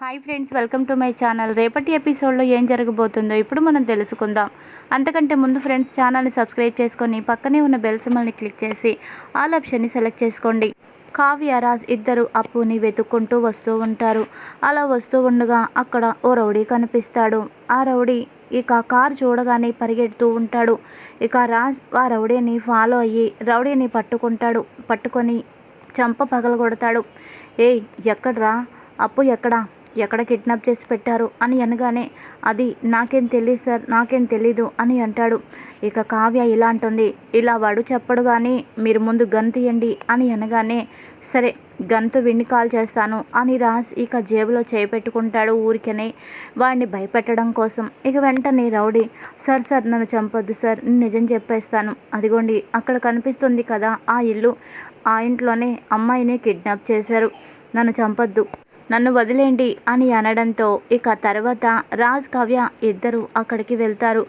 Hi friends welcome to my channel రేపటి ఎపిసోడ్లో ఏం జరగబోతుందో ఇప్పుడు మనం తెలుసుకుందాం. అంతకంటే ముందు ఫ్రెండ్స్ ఛానల్ని సబ్స్క్రైబ్ చేసుకొని పక్కనే ఉన్న బెల్ సిమల్ని క్లిక్ చేసి ఆల్ ఆప్షన్ని సెలెక్ట్ చేసుకోండి. కావ్య రాజ్ ఇద్దరు అప్పుని వెతుక్కుంటూ వస్తూ ఉంటారు. అలా వస్తూ ఉండగా అక్కడ ఓ రౌడీ కనిపిస్తాడు. ఆ రౌడీ ఇక కార్ చూడగానే పరిగెడుతూ ఉంటాడు. ఇక రాజ్ ఆ రౌడీని ఫాలో అయ్యి రౌడీని పట్టుకుంటాడు. పట్టుకొని చంప పగలగొడతాడు. ఏయ్ ఎక్కడ్రా? అప్పు ఎక్కడా? ఎక్కడ కిడ్నాప్ చేసి పెట్టారు అని అనగానే అది నాకేం తెలియదు సార్ నాకేం తెలీదు అని అంటాడు. ఇక కావ్య ఇలా అంటుంది ఇలా వాడు చెప్పడు కానీ మీరు ముందు గన్ తీయండి అని అనగానే సరే గన్తో విండి కాల్ చేస్తాను అని రాజ్ ఇక జేబులో చేపెట్టుకుంటాడు ఊరికనే. వాడిని భయపెట్టడం కోసం ఇక వెంటనే రౌడీ సార్ సార్ నన్ను చంపొద్దు సార్ నేను నిజం చెప్పేస్తాను. అదిగోండి అక్కడ కనిపిస్తుంది కదా ఆ ఇల్లు. ఆ ఇంట్లోనే అమ్మాయిని కిడ్నాప్ చేశారు. నన్ను చంపొద్దు. నన్ను వదిలేండి అని అనడంతో ఇక తర్వాత రాజ్ కావ్య ఇద్దరు అక్కడికి వెళ్తారు.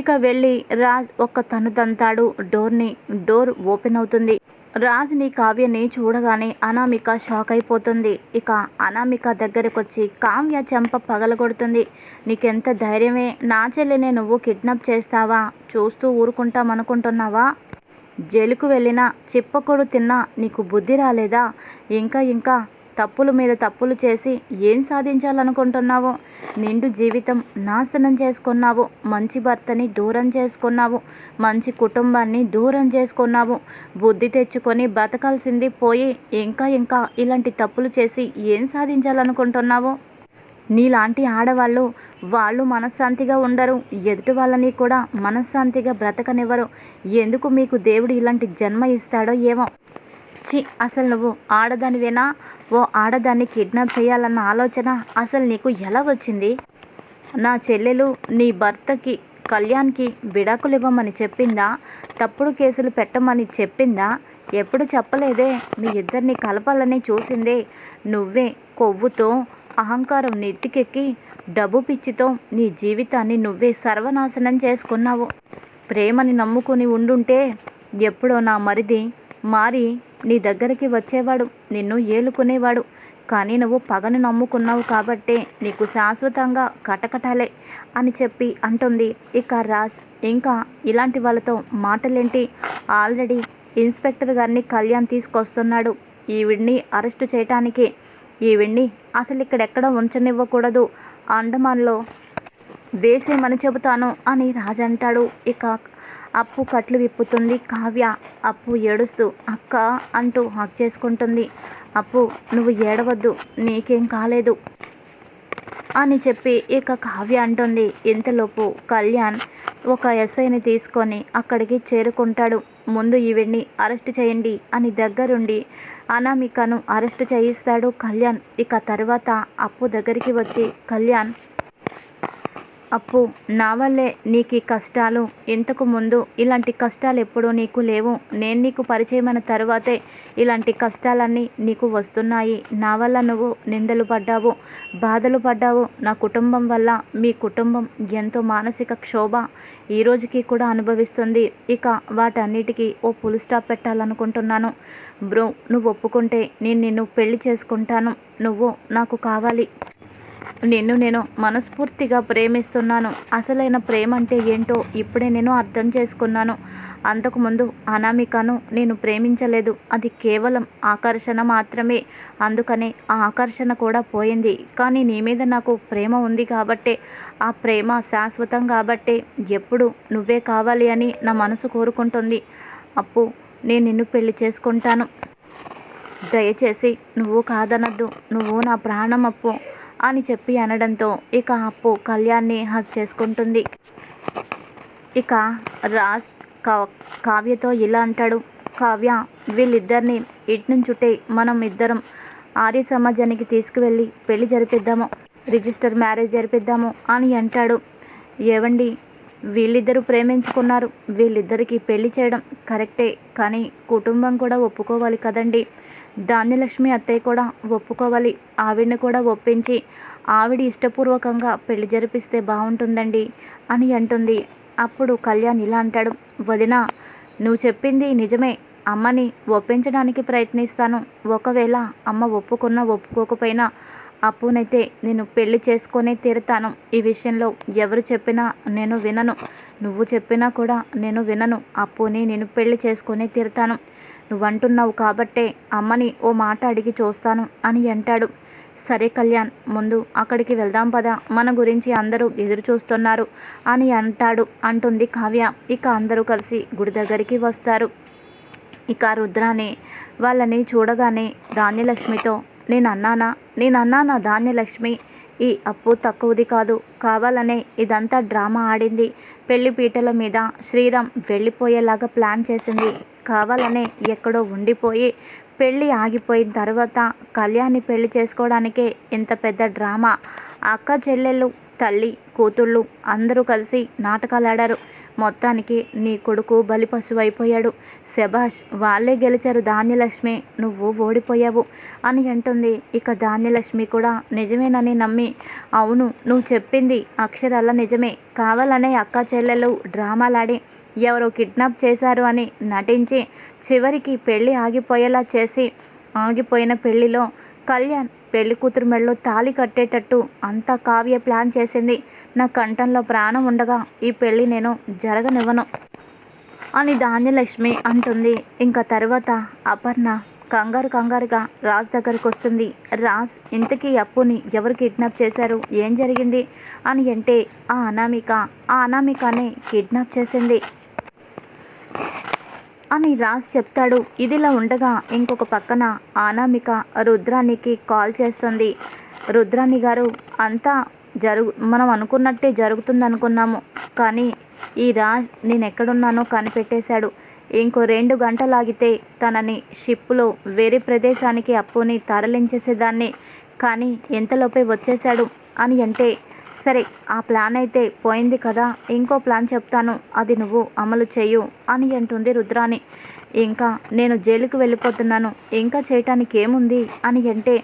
ఇక వెళ్ళి రాజ్ ఒక్క తను తంతాడు. డోర్ని డోర్ ఓపెన్ అవుతుంది. రాజ్ని కావ్యని చూడగానే అనామిక షాక్ అయిపోతుంది. ఇక అనామిక దగ్గరకు వచ్చి కావ్య చెంప పగలగొడుతుంది. నీకెంత ధైర్యమే? నా చెల్లినే నువ్వు కిడ్నాప్ చేస్తావా? చూస్తూ ఊరుకుంటామనుకుంటున్నావా? జైలుకు వెళ్ళినా చిప్పకొడు తిన్నా నీకు బుద్ధి రాలేదా? ఇంకా ఇంకా తప్పులు మీద తప్పులు చేసి ఏం సాధించాలనుకుంటున్నావు? నిండు జీవితం నాశనం చేసుకున్నావు. మంచి భర్తని దూరం చేసుకున్నావు. మంచి కుటుంబాన్ని దూరం చేసుకున్నావు. బుద్ధి తెచ్చుకొని బతకాల్సింది పోయి ఇంకా ఇంకా ఇలాంటి తప్పులు చేసి ఏం సాధించాలనుకుంటున్నావు? నీలాంటి ఆడవాళ్ళు వాళ్ళు మనశ్శాంతిగా ఉండరు. ఎదుటి వాళ్ళని కూడా మనశ్శాంతిగా బ్రతకనివ్వరు. ఎందుకు మీకు దేవుడు ఇలాంటి జన్మ ఇస్తాడో ఏమో? చి అసలు నువ్వు ఆడదానివేనా? ఓ ఆడదాన్ని కిడ్నాప్ చేయాలన్న ఆలోచన అసలు నీకు ఎలా వచ్చింది? నా చెల్లెలు నీ భర్తకి కళ్యాణ్కి విడాకులు ఇవ్వమని చెప్పిందా? తప్పుడు కేసులు పెట్టమని చెప్పిందా? ఎప్పుడు చెప్పలేదే? మీ ఇద్దరిని కలపాలని చూసిందే. నువ్వే కొవ్వుతో అహంకారం నెత్తికెక్కి డబ్బు పిచ్చితో నీ జీవితాన్ని నువ్వే సర్వనాశనం చేసుకున్నావు. ప్రేమని నమ్ముకుని ఉండుంటే ఎప్పుడో నా మరిది మారి నీ దగ్గరికి వచ్చేవాడు నిన్ను ఏలుకునేవాడు. కానీ నువ్వు పగను నమ్ముకున్నావు కాబట్టే నీకు శాశ్వతంగా కటకటాలే అని చెప్పి అంటుంది. ఇక రాజ్ ఇంకా ఇలాంటి వాళ్ళతో మాటలేంటి? ఆల్రెడీ ఇన్స్పెక్టర్ గారిని కళ్యాణ్ తీసుకొస్తున్నాడు. ఈవిడ్ని అరెస్టు చేయటానికి. ఈవిడ్ని అసలు ఇక్కడెక్కడ ఉంచనివ్వకూడదు. అండమాన్లో వేసేమని చెబుతాను అని రాజు అంటాడు. ఇక అప్పు కట్లు విప్పుతుంది. కావ్య అప్పు ఏడుస్తూ అక్క అంటూ హక్ చేసుకుంటుంది. అప్పు నువ్వు ఏడవద్దు నీకేం కాలేదు అని చెప్పి ఇక కావ్య అంటుంది. ఇంతలోపు కళ్యాణ్ ఒక ఎస్ఐని తీసుకొని అక్కడికి చేరుకుంటాడు. ముందు ఈవిడ్ని అరెస్ట్ చేయండి అని దగ్గరుండి అనామికను అరెస్ట్ చేయిస్తాడు కళ్యాణ్. ఇక తర్వాత అప్పు దగ్గరికి వచ్చి కళ్యాణ్ అప్పు. నా వల్లే నీకు ఈ కష్టాలు. ఇంతకు ముందు ఇలాంటి కష్టాలు ఎప్పుడూ నీకు లేవు. నేను నీకు పరిచయమైన తర్వాతే ఇలాంటి కష్టాలన్నీ నీకు వస్తున్నాయి. నా వల్ల నువ్వు నిందలు పడ్డావు బాధలు పడ్డావు. నా కుటుంబం వల్ల మీ కుటుంబం ఎంతో మానసిక క్షోభ ఈ రోజుకి కూడా అనుభవిస్తుంది. ఇక వాటన్నిటికీ ఓ పుల్ స్టాప్ పెట్టాలనుకుంటున్నాను. బ్రో నువ్వు ఒప్పుకుంటే నేను నిన్ను పెళ్ళి చేసుకుంటాను. నువ్వు నాకు కావాలి. నిన్ను నేను మనస్ఫూర్తిగా ప్రేమిస్తున్నాను. అసలైన ప్రేమ అంటే ఏంటో ఇప్పుడే నేను అర్థం చేసుకున్నాను. అంతకుముందు అనామికను నేను ప్రేమించలేదు. అది కేవలం ఆకర్షణ మాత్రమే. అందుకనే ఆ ఆకర్షణ కూడా పోయింది. కానీ నీ మీద నాకు ప్రేమ ఉంది కాబట్టే ఆ ప్రేమ శాశ్వతం కాబట్టే ఎప్పుడు నువ్వే కావాలి అని నా మనసు కోరుకుంటుంది. అప్పు నేను నిన్ను పెళ్ళి చేసుకుంటాను. దయచేసి నువ్వు కాదనద్దు. నువ్వు నా ప్రాణం అప్పు. అని చెప్పి అనడంతో ఇక అప్పు కళ్యాణ్ని హక్ చేసుకుంటుంది. ఇక రాజ్ కా కావ్యతో ఇలా అంటాడు. కావ్య వీళ్ళిద్దరిని ఇట్నుంచుటే మనం ఇద్దరం ఆర్య సమాజానికి తీసుకువెళ్ళి పెళ్ళి జరిపిద్దాము. రిజిస్టర్ మ్యారేజ్ జరిపిద్దాము అని అంటాడు. ఏవండి? వీళ్ళిద్దరూ ప్రేమించుకున్నారు. వీళ్ళిద్దరికీ పెళ్ళి చేయడం కరెక్టే కానీ కుటుంబం కూడా ఒప్పుకోవాలి కదండి. ధాన్యలక్ష్మి అత్తయ్య కూడా ఒప్పుకోవాలి. ఆవిడని కూడా ఒప్పించి ఆవిడ ఇష్టపూర్వకంగా పెళ్ళి జరిపిస్తే బాగుంటుందండి అని అంటుంది. అప్పుడు కళ్యాణ్ ఇలా అంటాడు వదిన నువ్వు చెప్పింది నిజమే. అమ్మని ఒప్పించడానికి ప్రయత్నిస్తాను. ఒకవేళ అమ్మ ఒప్పుకున్నా ఒప్పుకోకపోయినా అప్పునైతే నేను పెళ్ళి చేసుకునే తీరుతాను. ఈ విషయంలో ఎవరు చెప్పినా నేను వినను. నువ్వు చెప్పినా కూడా నేను వినను. అప్పుని నేను పెళ్ళి చేసుకునే తీరుతాను. నువ్వు అంటున్నావు కాబట్టే అమ్మని ఓ మాట అడిగి చూస్తాను అని అంటాడు. సరే కళ్యాణ్ ముందు అక్కడికి వెళ్దాం పదా. మన గురించి అందరూ ఎదురు చూస్తున్నారు అని అంటాడు అంటుంది కావ్య. ఇక అందరూ కలిసి గుడి దగ్గరికి వస్తారు. ఇక రుద్రాని వాళ్ళని చూడగానే ధాన్యలక్ష్మితో నేను అన్నానా నేను అన్నానా ధాన్యలక్ష్మి? ఈ అప్పు తక్కువది కాదు. కావాలనే ఇదంతా డ్రామా ఆడింది. పెళ్ళి పీటల మీద శ్రీరామ్ వెళ్ళిపోయేలాగా ప్లాన్ చేసింది. కావాలనే ఎక్కడో ఉండిపోయి పెళ్ళి ఆగిపోయిన తర్వాత కళ్యాణి పెళ్ళి చేసుకోవడానికే ఇంత పెద్ద డ్రామా. అక్క చెల్లెళ్ళు తల్లి కూతుళ్ళు అందరూ కలిసి నాటకాలు ఆడారు మొత్తానికి నీ కొడుకు బలి పశువైపోయాడు శభాష్ వాళ్ళే గెలిచారు ధాన్యలక్ష్మి. నువ్వు ఓడిపోయావు అని అంటుంది. ఇక ధాన్యలక్ష్మి కూడా నిజమేనని నమ్మి. అవును నువ్వు చెప్పింది అక్షరాల నిజమే. కావాలనే అక్క చెల్లెలు డ్రామాలాడి ఎవరో కిడ్నాప్ చేశారు అని నటించి చివరికి పెళ్ళి ఆగిపోయేలా చేసి ఆగిపోయిన పెళ్ళిలో కళ్యాణ్ పెళ్ళి కూతురు మెడలో తాళి కట్టేటట్టు అంతా కావ్య ప్లాన్ చేసింది. నా కంఠంలో ప్రాణం ఉండగా ఈ పెళ్ళి నేను జరగనివ్వను అని ధాన్యలక్ష్మి అంటుంది. ఇంకా తర్వాత అపర్ణ కంగారు కంగారుగా రాజ్ దగ్గరకు వస్తుంది. రాజ్ ఇంతకీ అప్పుని ఎవరు కిడ్నాప్ చేశారు? ఏం జరిగింది? అని అంటే ఆ అనామిక. ఆ అనామికనే కిడ్నాప్ చేసింది. అని రాజ్ చెప్తాడు. ఇదిలా ఉండగా ఇంకొక పక్కన అనామిక రుద్రానికి కాల్ చేస్తుంది. రుద్రాణి గారు అంతా జరుగు మనం అనుకున్నట్టే జరుగుతుంది అనుకున్నాము కానీ ఈ రాజ్ నేను ఎక్కడున్నానో కనిపెట్టేశాడు. ఇంకో రెండు గంటలాగితే తనని షిప్పులో వేరే ప్రదేశానికి అప్పుని తరలించేసేదాన్ని. కానీ ఎంతలోపే వచ్చేశాడు అని అంటే సరే ఆ ప్లాన్ అయితే పోయింది కదా. ఇంకో ప్లాన్ చెప్తాను. అది నువ్వు అమలు చేయు అని అంటుంది రుద్రాణి. ఇంకా నేను జైలుకు వెళ్ళిపోతున్నాను. ఇంకా చేయటానికి ఏముంది అని అంటే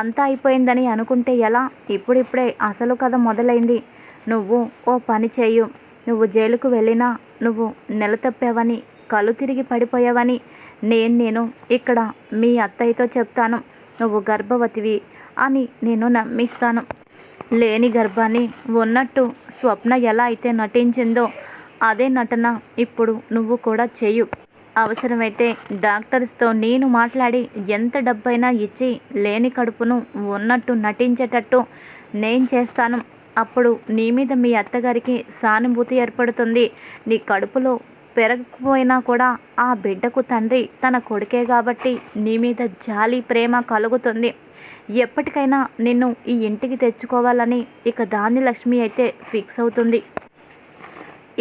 అంతా అయిపోయిందని అనుకుంటే ఎలా? ఇప్పుడిప్పుడే అసలు కథ మొదలైంది. నువ్వు ఓ పని చేయు. నువ్వు జైలుకు వెళ్ళినా నువ్వు నెల తప్పావని కళ్ళు తిరిగి పడిపోయావని నేను నేను ఇక్కడ మీ అత్తయ్యతో చెప్తాను. నువ్వు గర్భవతివి అని నేను నమ్మిస్తాను. లేని గర్భాన్ని ఉన్నట్టు స్వప్న ఎలా అయితే నటించిందో అదే నటన ఇప్పుడు నువ్వు కూడా చేయు అవసరమైతే డాక్టర్స్తో నేను మాట్లాడి ఎంత డబ్బైనా ఇచ్చి లేని కడుపును ఉన్నట్టు నటించేటట్టు నేను చేస్తాను. అప్పుడు నీ మీద మీ అత్తగారికి సానుభూతి ఏర్పడుతుంది. నీ కడుపులో పెరగకపోయినా కూడా ఆ బిడ్డకు తండ్రి తన కొడుకే కాబట్టి నీ మీద జాలి ప్రేమ కలుగుతుంది. ఎప్పటికైనా నిన్ను ఈ ఇంటికి తెచ్చుకోవాలని ఇక దాని లక్ష్మి అయితే ఫిక్స్ అవుతుంది.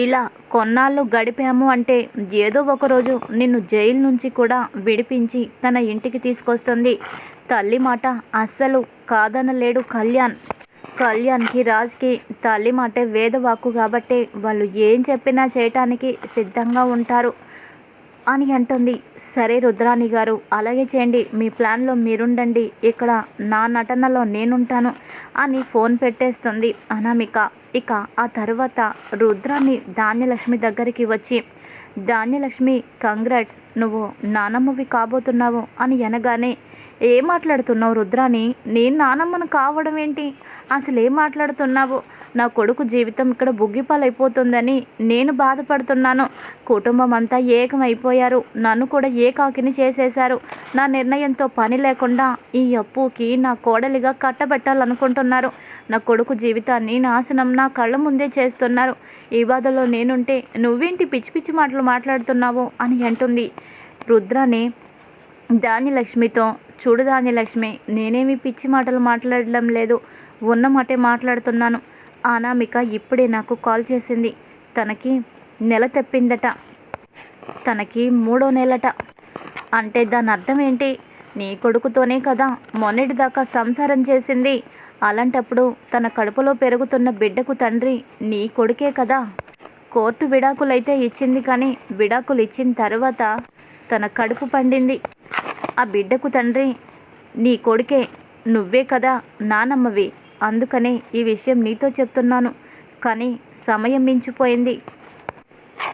ఇలా కొన్నాళ్ళు గడిపాము అంటే ఏదో ఒకరోజు నిన్ను జైలు నుంచి కూడా విడిపించి తన ఇంటికి తీసుకొస్తుంది. తల్లి మాట అస్సలు కాదనలేడు కళ్యాణ్. కళ్యాణ్కి రాజ్కి తల్లి మాటే వేదవాక్కు కాబట్టి వాళ్ళు ఏం చెప్పినా చేయటానికి సిద్ధంగా ఉంటారు అని అంటుంది. సరే రుద్రాణి గారు అలాగే చేయండి. మీ ప్లాన్లో మీరుండండి. ఇక్కడ నా నటనలో నేనుంటాను అని ఫోన్ పెట్టేస్తుంది అనామిక. ఇక ఆ తర్వాత రుద్రాణి ధాన్యలక్ష్మి దగ్గరికి వచ్చి ధాన్యలక్ష్మి కంగ్రాట్స్ నువ్వు నానమ్మవి కాబోతున్నావు అని అనగానే ఏం మాట్లాడుతున్నావు రుద్రాని నేను నానమ్మను కావడం ఏంటి? అసలు ఏం మాట్లాడుతున్నావు? నా కొడుకు జీవితం ఇక్కడ బుగ్గిపాలైపోతుందని నేను బాధపడుతున్నాను. కుటుంబం అంతా ఏకమైపోయారు. నన్ను కూడా ఏకాకిని చేసేశారు? నా నిర్ణయంతో పని లేకుండా ఈ అప్పుకి నా కోడలిగా కట్టబెట్టాలనుకుంటున్నారు. నా కొడుకు జీవితాన్ని నాశనం నా కళ్ళ ముందే చేస్తున్నారు. ఈ బాధలో నేనుంటే నువ్వేంటి పిచ్చి పిచ్చి మాటలు మాట్లాడుతున్నావు అని అంటుంది. రుద్రాని ధాన్యలక్ష్మితో చూడు ధాన్యలక్ష్మి నేనేమి పిచ్చి మాటలు మాట్లాడడం లేదు. ఉన్న మాటే మాట్లాడుతున్నాను. అనామిక ఇప్పుడే నాకు కాల్ చేసింది. తనకి నెల తెప్పిందట. తనకి మూడో నెలట. అంటే దాని అర్థం ఏంటి? నీ కొడుకుతోనే కదా మొన్నటిదాకా సంసారం చేసింది. అలాంటప్పుడు తన కడుపులో పెరుగుతున్న బిడ్డకు తండ్రి నీ కొడుకే కదా. కోర్టు విడాకులైతే ఇచ్చింది కానీ విడాకులు ఇచ్చిన తర్వాత తన కడుపు పండింది. ఆ బిడ్డకు తండ్రి నీ కొడుకే నువ్వే కదా నానమ్మవి. అందుకనే ఈ విషయం నీతో చెప్తున్నాను. కానీ సమయం మించిపోయింది.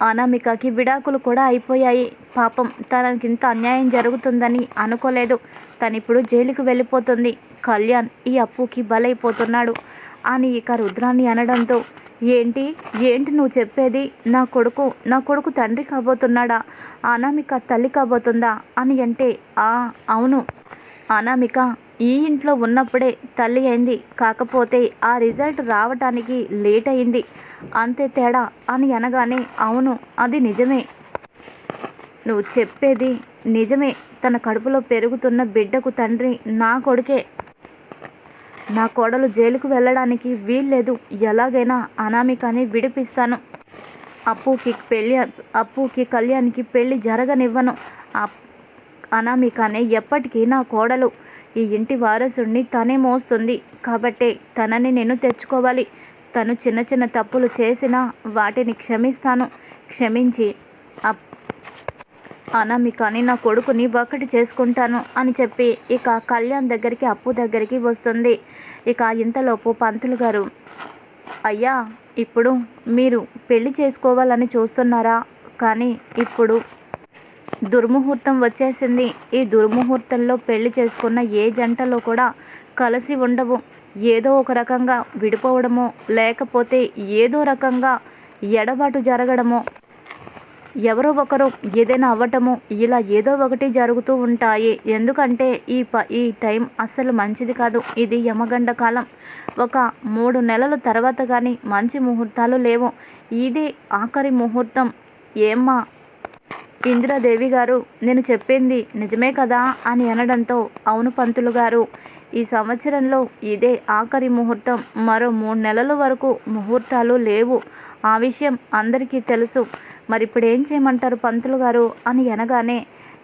అనామికకి విడాకులు కూడా అయిపోయాయి. పాపం తనకింత అన్యాయం జరుగుతుందని అనుకోలేదు. తను ఇప్పుడు జైలుకు వెళ్ళిపోతుంది. కళ్యాణ్ ఈ అప్పుకి బలైపోతున్నాడు. అని ఇక రుద్రాన్ని అనడంతో ఏంటి? ఏంటి నువ్వు చెప్పేది? నా కొడుకు నా కొడుకు తండ్రి కాబోతున్నాడా? అనామిక తల్లి కాబోతుందా? అని అంటే ఆ అవును. అనామిక ఈ ఇంట్లో ఉన్నప్పుడే తల్లి అయింది. కాకపోతే ఆ రిజల్ట్ రావటానికి లేట్ అయింది. అంతే తేడా అని అనగానే అవును అది నిజమే. నువ్వు చెప్పేది నిజమే. తన కడుపులో పెరుగుతున్న బిడ్డకు తండ్రి నా కొడుకే. నా కోడలు జైలుకు వెళ్ళడానికి వీల్లేదు. ఎలాగైనా అనామికని విడిపిస్తాను. అప్పుకి పెళ్ళి అప్పుకి కళ్యాణ్కి పెళ్ళి జరగనివ్వను. అప్- అనామికనే ఎప్పటికీ నా కోడలు. ఈ ఇంటి వారసుడిని తనే మోస్తుంది. కాబట్టే తనని నేను తెచ్చుకోవాలి. తను చిన్న చిన్న తప్పులు చేసినా వాటిని క్షమిస్తాను. క్షమించి అప్ అనామికని నా కొడుకుని ఒకటి చేసుకుంటాను అని చెప్పి ఇక కళ్యాణ్ దగ్గరికి అప్పు దగ్గరికి వస్తుంది. ఇక ఇంతలోపు పంతులు గారు అయ్యా ఇప్పుడు మీరు పెళ్ళి చేసుకోవాలని చూస్తున్నారా? కానీ ఇప్పుడు దుర్ముహూర్తం వచ్చేసింది. ఈ దుర్ముహూర్తంలో పెళ్ళి చేసుకున్న ఏ జంటలో కూడా కలిసి ఉండవు. ఏదో ఒక రకంగా విడిపోవడమో లేకపోతే ఏదో రకంగా ఎడబాటు జరగడమో ఎవరో ఒకరు ఏదైనా అవ్వటము ఇలా ఏదో ఒకటి జరుగుతూ ఉంటాయి. ఎందుకంటే ఈ ప ఈ టైం అస్సలు మంచిది కాదు. ఇది యమగండ కాలం. ఒక మూడు నెలల తర్వాత కానీ మంచి ముహూర్తాలు లేవు. ఇది ఆఖరి ముహూర్తం. ఏమ్మా? ఇందిరాదేవి గారు నేను చెప్పింది నిజమే కదా అని అనడంతో అవును పంతులు గారు. ఈ సంవత్సరంలో ఇదే ఆఖరి ముహూర్తం. మరో మూడు నెలల వరకు ముహూర్తాలు లేవు. ఆ విషయం అందరికీ తెలుసు. మరి ఇప్పుడు ఏం చేయమంటారు పంతులు గారు? అని అనగానే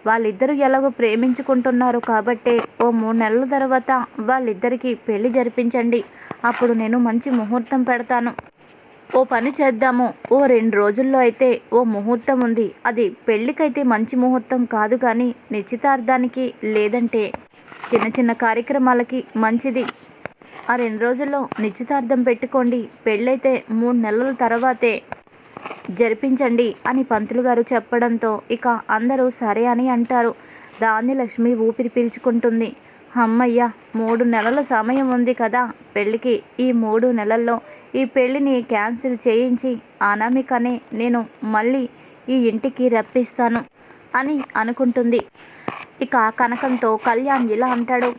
వాళ్ళిద్దరూ ఎలాగో ప్రేమించుకుంటున్నారు కాబట్టే ఓ మూడు నెలల తర్వాత వాళ్ళిద్దరికీ పెళ్ళి జరిపించండి. అప్పుడు నేను మంచి ముహూర్తం పెడతాను. ఓ పని చేద్దాము. ఓ రెండు రోజుల్లో అయితే ఓ ముహూర్తం ఉంది. అది పెళ్ళికైతే మంచి ముహూర్తం కాదు కానీ నిశ్చితార్థానికి లేదంటే చిన్న చిన్న కార్యక్రమాలకి మంచిది. ఆ రెండు రోజుల్లో నిశ్చితార్థం పెట్టుకోండి. పెళ్ళైతే మూడు నెలల తర్వాతే జరిపించండి అని పంతులు గారు చెప్పడంతో ఇక అందరూ సరే అని అంటారు. ధాన్యలక్ష్మి ఊపిరి పీల్చుకుంటుంది. అమ్మయ్య మూడు నెలల సమయం ఉంది కదా పెళ్ళికి. ఈ మూడు నెలల్లో ఈ పెళ్ళిని క్యాన్సిల్ చేయించి అనామికనే నేను మళ్ళీ ఈ ఇంటికి రప్పిస్తాను అని అనుకుంటుంది. ఇక కనకంతో కళ్యాణ్ ఇలా అంటాడు.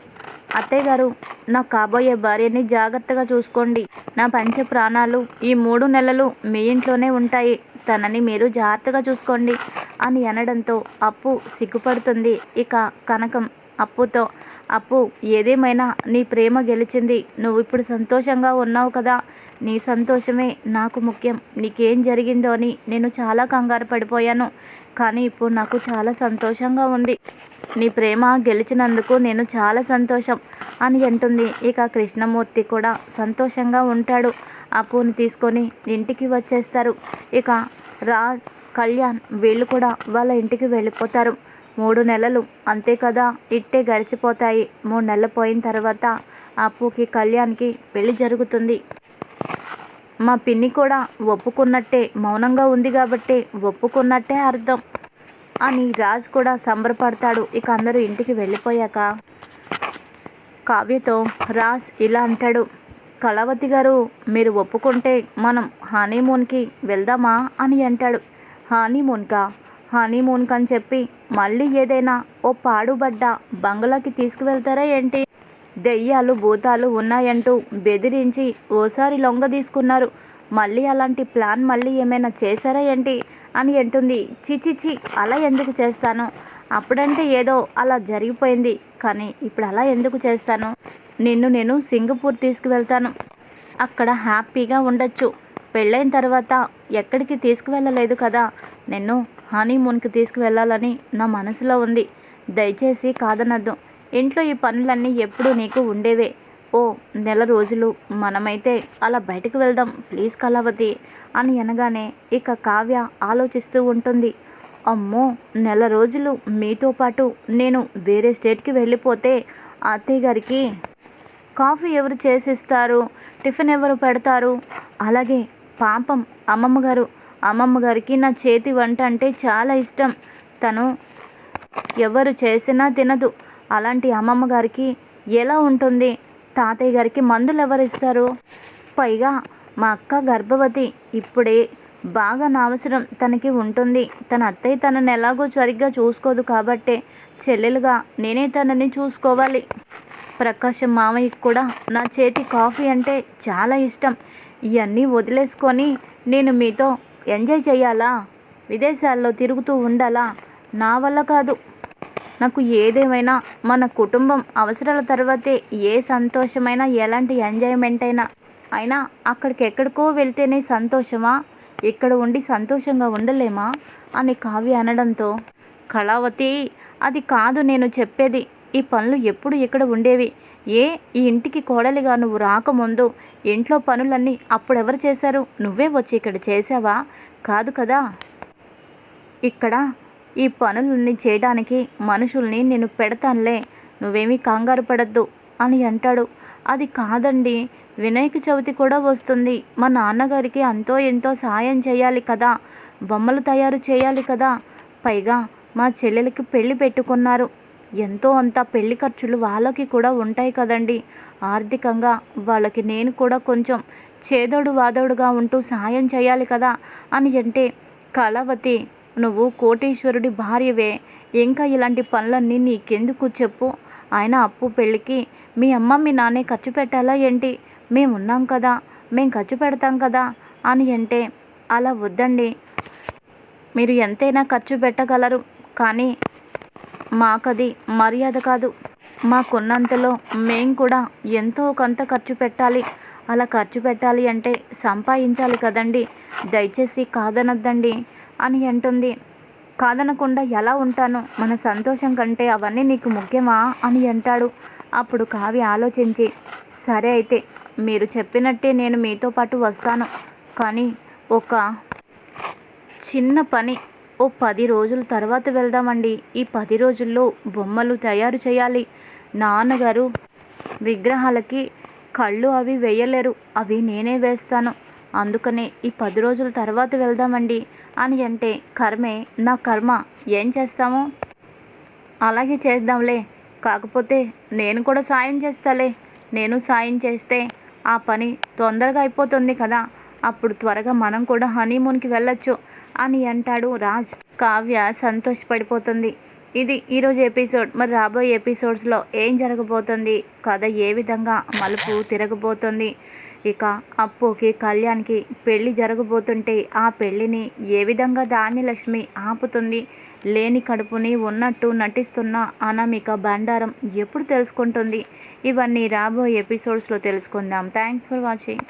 అత్తయ్య గారు నా కాబోయే భార్యని జాగ్రత్తగా చూసుకోండి. నా పంచ ప్రాణాలు ఈ మూడు నెలలు మీ ఇంట్లోనే ఉంటాయి. తనని మీరు జాగ్రత్తగా చూసుకోండి అని అనడంతో అప్పు సిగ్గుపడుతుంది. ఇక కనకం అప్పుతో అప్పు ఏదేమైనా నీ ప్రేమ గెలిచింది. నువ్వు ఇప్పుడు సంతోషంగా ఉన్నావు కదా. నీ సంతోషమే నాకు ముఖ్యం. నీకేం జరిగిందో అని నేను చాలా కంగారు పడిపోయాను. కానీ ఇప్పుడు నాకు చాలా సంతోషంగా ఉంది. నీ ప్రేమ గెలిచినందుకు నేను చాలా సంతోషం అని అంటుంది. ఇక కృష్ణమూర్తి కూడా సంతోషంగా ఉంటాడు. అప్పుని తీసుకొని ఇంటికి వచ్చేస్తారు. ఇక రాజ్ కళ్యాణ్ వీళ్ళు కూడా వాళ్ళ ఇంటికి వెళ్ళిపోతారు. మూడు నెలలు అంతే కదా ఇట్టే గడిచిపోతాయి. మూడు నెలలు పోయిన తర్వాత అప్పుకి కళ్యాణ్కి పెళ్ళి జరుగుతుంది. మా పిన్ని కూడా ఒప్పుకున్నట్టే మౌనంగా ఉంది కాబట్టి ఒప్పుకున్నట్టే అర్థం. అని రాజ్ కూడా సంబరపడతాడు. ఇక అందరూ ఇంటికి వెళ్ళిపోయాక కావ్యతో రాజ్ ఇలా అంటాడు కళావతి గారు మీరు ఒప్పుకుంటే మనం హనీమూన్కి వెళ్దామా? అని అంటాడు. హనీమూన్కా? హనీమూన్కి అని చెప్పి మళ్ళీ ఏదైనా ఓ పాడుబడ్డ బంగ్లాకి తీసుకువెళ్తారా ఏంటి? దెయ్యాలు భూతాలు ఉన్నాయంటూ బెదిరించి ఓసారి లొంగ తీసుకున్నారు. మళ్ళీ అలాంటి ప్లాన్ మళ్ళీ ఏమైనా చేశారా ఏంటి అని అంటుంది. చిచిచి అలా ఎందుకు చేస్తాను? అప్పుడంటే ఏదో అలా జరిగిపోయింది. కానీ ఇప్పుడు అలా ఎందుకు చేస్తాను? నిన్ను నేను సింగపూర్ తీసుకువెళ్తాను. అక్కడ హ్యాపీగా ఉండొచ్చు. పెళ్ళైన తర్వాత ఎక్కడికి తీసుకువెళ్ళలేదు కదా. నిన్ను హనీమూన్కి తీసుకువెళ్ళాలని నా మనసులో ఉంది. దయచేసి కాదనద్దు. ఇంట్లో ఈ పనులన్నీ ఎప్పుడూ నీకు ఉండేవే. ఓ నెల రోజులు మనమైతే అలా బయటకు వెళ్దాం ప్లీజ్ కళావతి అని అనగానే ఇక కావ్య ఆలోచిస్తూ ఉంటుంది. అమ్మో నెల రోజులు మీతో పాటు నేను వేరే స్టేట్కి వెళ్ళిపోతే అత్తయ్య గారికి కాఫీ ఎవరు చేసిస్తారు టిఫిన్ ఎవరు పెడతారు? అలాగే పాపం అమ్మమ్మ గారు అమ్మమ్మ గారికి నా చేతి వంట అంటే చాలా ఇష్టం. తను ఎవరు చేసినా తినదు. అలాంటి అమ్మమ్మ గారికి ఎలా ఉంటుంది? తాతయ్య గారికి మందులు ఎవరిస్తారు పైగా మా అక్క గర్భవతి ఇప్పుడే బాగా నా అవసరం తనకి ఉంటుంది. తన అత్తయ్య తనని ఎలాగో సరిగ్గా చూసుకోదు కాబట్టే చెల్లెలుగా నేనే తనని చూసుకోవాలి. ప్రకాశం మామయ్యకి కూడా నా చేతి కాఫీ అంటే చాలా ఇష్టం. ఇవన్నీ వదిలేసుకొని నేను మీతో ఎంజాయ్ చేయాలా విదేశాల్లో తిరుగుతూ ఉండాలా? నా వల్ల కాదు. నాకు ఏదేమైనా మన కుటుంబం అవసరాల తర్వాతే ఏ సంతోషమైనా ఎలాంటి ఎంజాయ్మెంట్ అయినా అయినా అక్కడికి ఎక్కడికో వెళ్తేనే సంతోషమా? ఇక్కడ ఉండి సంతోషంగా ఉండలేమా? అని కావ్య అనడంతో కళావతి అది కాదు నేను చెప్పేది. ఈ పనులు ఎప్పుడు ఇక్కడ ఉండేవి? ఏ ఈ ఇంటికి కోడలిగా నువ్వు రాకముందు ఇంట్లో పనులన్నీ అప్పుడెవరు చేశారు? నువ్వే వచ్చి ఇక్కడ చేసావా కాదు కదా? ఇక్కడ ఈ పనులన్నీ చేయడానికి మనుషుల్ని నేను పెడతానులే. నువ్వేమీ కంగారు పడద్దు అని అంటాడు. అది కాదండి. వినాయక చవితి కూడా వస్తుంది. మా నాన్నగారికి అంతో ఎంతో సాయం చేయాలి కదా. బొమ్మలు తయారు చేయాలి కదా. పైగా మా చెల్లెలకి పెళ్ళి పెట్టుకున్నారు. ఎంతో అంత పెళ్ళి ఖర్చులు వాళ్ళకి కూడా ఉంటాయి కదండి. ఆర్థికంగా వాళ్ళకి నేను కూడా కొంచెం చేదోడు వాదోడుగా ఉంటూ సాయం చేయాలి కదా అని అంటే కళావతి నువ్వు కోటీశ్వరుడి భార్యవే. ఇంకా ఇలాంటి పనులన్నీ నీకెందుకు చెప్పు? ఆయన అప్పు పెళ్ళికి మీ అమ్మ మీ నాన్నే ఖర్చు పెట్టాలా ఏంటి? మేము ఉన్నాం కదా మేము ఖర్చు పెడతాం కదా అని అంటే అలా వద్దండి. మీరు ఎంతైనా ఖర్చు పెట్టగలరు కానీ మాకది మర్యాద కాదు. మాకున్నంతలో మేం కూడా ఎంతో కొంత ఖర్చు పెట్టాలి. అలా ఖర్చు పెట్టాలి అంటే సంపాదించాలి కదండి. దయచేసి కాదనద్దండి. అని అంటుంది. కాదనకుండా ఎలా ఉంటాను? మన సంతోషం కంటే అవన్నీ నీకు ముఖ్యమా? అని అంటాడు. అప్పుడు కావ్య ఆలోచించి సరే అయితే మీరు చెప్పినట్టే నేను మీతో పాటు వస్తాను. కానీ ఒక చిన్న పని. ఓ పది రోజుల తర్వాత వెళ్దామండి. ఈ పది రోజుల్లో బొమ్మలు తయారు చేయాలి. నాన్నగారు విగ్రహాలకి కళ్ళు అవి వేయలేరు. అవి నేనే వేస్తాను. అందుకనే ఈ పది రోజుల తర్వాత వెళ్దామండి. అని అంటే కర్మే నా కర్మ ఏం చేస్తాము? అలాగే చేద్దాంలే. కాకపోతే నేను కూడా సాయం చేస్తాలే. నేను సాయం చేస్తే ఆ పని తొందరగా అయిపోతుంది కదా. అప్పుడు త్వరగా మనం కూడా హనీమూన్కి వెళ్ళొచ్చు అని అంటాడు రాజ్. కావ్య సంతోషపడిపోతుంది. ఇది ఈరోజు ఎపిసోడ్. మరి రాబోయే ఎపిసోడ్స్లో ఏం జరగబోతుంది? కథ ఏ విధంగా మలుపు తిరగబోతుంది? ఇక అప్పుకి కళ్యాణ్కి పెళ్ళి జరగబోతుంటే ఆ పెళ్ళిని ఏ విధంగా ధాన్యలక్ష్మి ఆపుతుంది? లేని కడుపుని ఉన్నట్టు నటిస్తున్న అనామిక బండారం ఎప్పుడు తెలుసుకుంటుంది? ఇవన్నీ రాబోయే ఎపిసోడ్స్లో తెలుసుకుందాం. Thanks for watching.